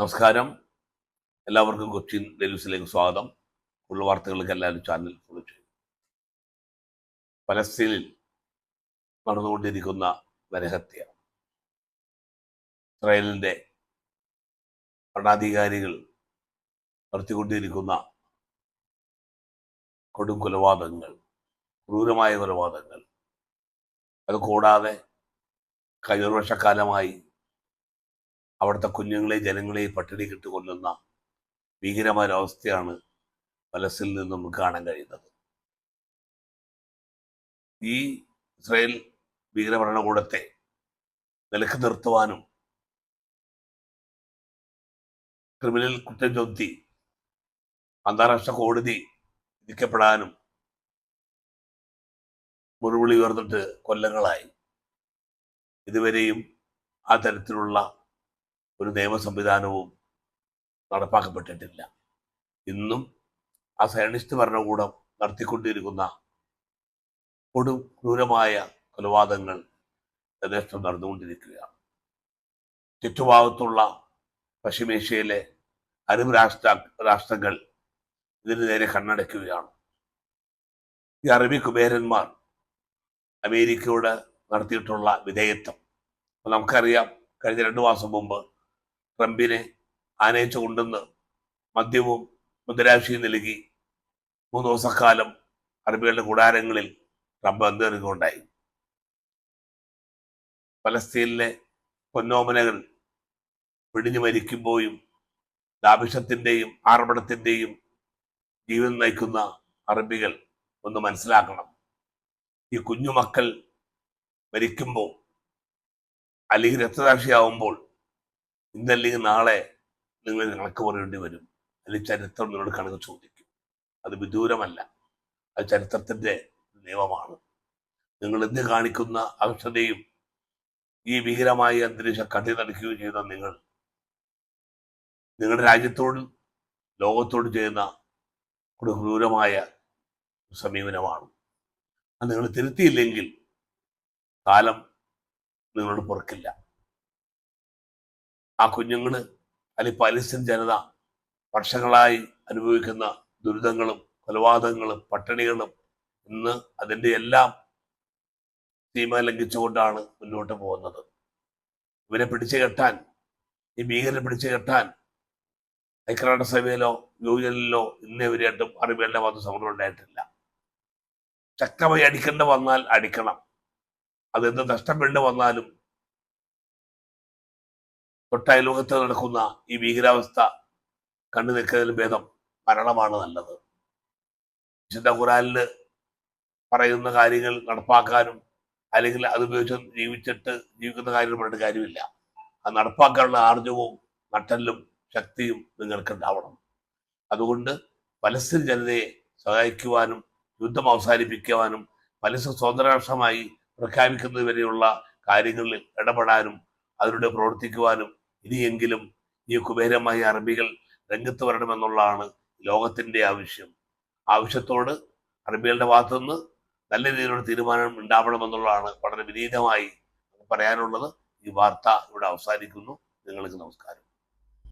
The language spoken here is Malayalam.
നമസ്കാരം. എല്ലാവർക്കും കൊച്ചിൻ ഡെലിവസിലേക്ക് സ്വാഗതം. ഉള്ള വാർത്തകൾക്ക് എല്ലാവരും ചാനൽ ഫോളോ ചെയ്യും. പലസ്തീനിൽ നടന്നുകൊണ്ടിരിക്കുന്ന നരഹത്യ. ഇസ്രായേലിന്റെ ഭരണാധികാരികൾ നടത്തിക്കൊണ്ടിരിക്കുന്ന കൊടും കൊലപാതകങ്ങൾ ക്രൂരമായ കൊലപാതകങ്ങൾ. അത് കൂടാതെ കഴിഞ്ഞ വർഷക്കാലമായി അവിടുത്തെ കുഞ്ഞുങ്ങളെ ജനങ്ങളെ പട്ടിണി കിട്ട് കൊല്ലുന്ന ഭീകരമായ അവസ്ഥയാണ് പലസിൽ നിന്ന് നമുക്ക് കാണാൻ കഴിയുന്നത്. ഈ ഇസ്രായേൽ ഭീകര ഭരണകൂടത്തെ നിലയ്ക്ക് നിർത്തുവാനും ക്രിമിനൽ കുറ്റം ചൊത്തി അന്താരാഷ്ട്ര കോടതി വിധിക്കപ്പെടാനും മുറിവിളി ഉയർന്നിട്ട് കൊല്ലങ്ങളായി. ഇതുവരെയും ആ തരത്തിലുള്ള ഒരു നിയമ സംവിധാനവും നടപ്പാക്കപ്പെട്ടിട്ടില്ല. ഇന്നും ആ സയനിസ്റ്റ് ഭരണകൂടം നടത്തിക്കൊണ്ടിരിക്കുന്ന കൊടും ക്രൂരമായ കൊലപാതകങ്ങൾ യഥേഷ്ടം നടന്നുകൊണ്ടിരിക്കുകയാണ്. ചുറ്റുഭാഗത്തുള്ള പശ്ചിമേഷ്യയിലെ അരബ് രാഷ്ട്ര രാഷ്ട്രങ്ങൾ ഇതിന് നേരെ കണ്ണടയ്ക്കുകയാണ്. ഈ അറബി കുബേരന്മാർ അമേരിക്കയോട് നടത്തിയിട്ടുള്ള വിധേയത്വം. നമുക്കറിയാം കഴിഞ്ഞ രണ്ടു മാസം മുമ്പ് ട്രംപിനെ ആനയിച്ചു കൊണ്ടുവന്ന് മദ്യവും മുദ്രാശിയും നൽകി. മൂന്ന് ദിവസക്കാലം അറബികളുടെ കൂടാരങ്ങളിൽ ട്രംപ് അന്തേറുകയുണ്ടായി പലസ്തീനിലെ പൊന്നോമനകൾ പിടിഞ്ഞു മരിക്കുമ്പോഴും ലാഭിഷത്തിന്റെയും ആർഭടത്തിന്റെയും ജീവൻ നയിക്കുന്ന അറബികൾ ഒന്ന് മനസ്സിലാക്കണം. ഈ കുഞ്ഞുമക്കൾ മരിക്കുമ്പോൾ അല്ലെങ്കിൽ രക്തസാക്ഷിയാവുമ്പോൾ ഇന്നല്ലെങ്കിൽ നാളെ നിങ്ങൾ കണക്ക് പറയേണ്ടി വരും. അല്ലെങ്കിൽ ചരിത്രം നിങ്ങളോട് കണക്ക് ചോദിക്കും. അത് വിദൂരമല്ല. അത് ചരിത്രത്തിന്റെ നിയമമാണ്. നിങ്ങൾ ഇന്ന് കാണിക്കുന്ന അവസ്ഥയും ഈ ഭീകരമായ അന്തരീക്ഷം കട്ടി നടക്കുകയും ചെയ്ത നിങ്ങൾ നിങ്ങളുടെ രാജ്യത്തോട് ലോകത്തോട് ചെയ്യുന്ന ഒരു ക്രൂരമായ സമീപനമാണ്. അത് നിങ്ങൾ തിരുത്തിയില്ലെങ്കിൽ കാലം നിങ്ങളോട് പൊറുക്കില്ല. ആ കുഞ്ഞുങ്ങൾ അല്ലെങ്കിൽ പലസ്തീൻ ജനത വർഷങ്ങളായി അനുഭവിക്കുന്ന ദുരിതങ്ങളും കൊലപാതകങ്ങളും പട്ടിണികളും ഇന്ന് അതിന്റെ എല്ലാം സീമ ലംഘിച്ചുകൊണ്ടാണ് മുന്നോട്ട് പോകുന്നത്. ഇവരെ പിടിച്ചു കെട്ടാൻ ഈ ഭീകരരെ പിടിച്ചു കെട്ടാൻ ഐക്യരാഷ്ട്രസഭയിലോ യു ഇന്നേ വരെയായിട്ടും അറബികളുടെ ഭാഗത്ത് സമരം ഉണ്ടായിട്ടില്ല. ശക്തമായി അടിക്കേണ്ട വന്നാൽ അടിക്കണം. അതെന്ത് നഷ്ടപ്പെടേണ്ടി വന്നാലും തൊട്ടയലോകത്ത് നടക്കുന്ന ഈ ഭീകരാവസ്ഥ കണ്ടു നിൽക്കുന്നതിൽ ഭേദം മരണമാണ് നല്ലത്. വിശുദ്ധ ഖുറാനിൽ പറയുന്ന കാര്യങ്ങൾ നടപ്പാക്കാനും അല്ലെങ്കിൽ അത് ഉപയോഗിച്ച് ജീവിച്ചിട്ട് ജീവിക്കുന്ന കാര്യങ്ങൾ പറഞ്ഞിട്ട് കാര്യമില്ല. ആ നടപ്പാക്കാനുള്ള ആർജവും നട്ടലും ശക്തിയും നിങ്ങൾക്ക് ഉണ്ടാവണം അതുകൊണ്ട് പലസ്തീൻ ജനതയെ സഹായിക്കുവാനും യുദ്ധം അവസാനിപ്പിക്കുവാനും പലസ്തീൻ സ്വതന്ത്ര രാഷ്ട്രമായി പ്രഖ്യാപിക്കുന്നത് കാര്യങ്ങളിൽ ഇടപെടാനും അതിലൂടെ പ്രവർത്തിക്കുവാനും ഇനിയെങ്കിലും ഈ കുബേരമായ അറബികൾ രംഗത്ത് വരണമെന്നുള്ളതാണ് ലോകത്തിന്റെ ആവശ്യം. ആവശ്യത്തോട് അറബികളുടെ ഭാഗത്തുനിന്ന് നല്ല രീതിയിലുള്ള തീരുമാനം ഉണ്ടാവണമെന്നുള്ളതാണ് വളരെ വിനീതമായി പറയാനുള്ളത്. ഈ വാർത്ത ഇവിടെ അവസാനിക്കുന്നു. നിങ്ങൾക്ക് നമസ്കാരം.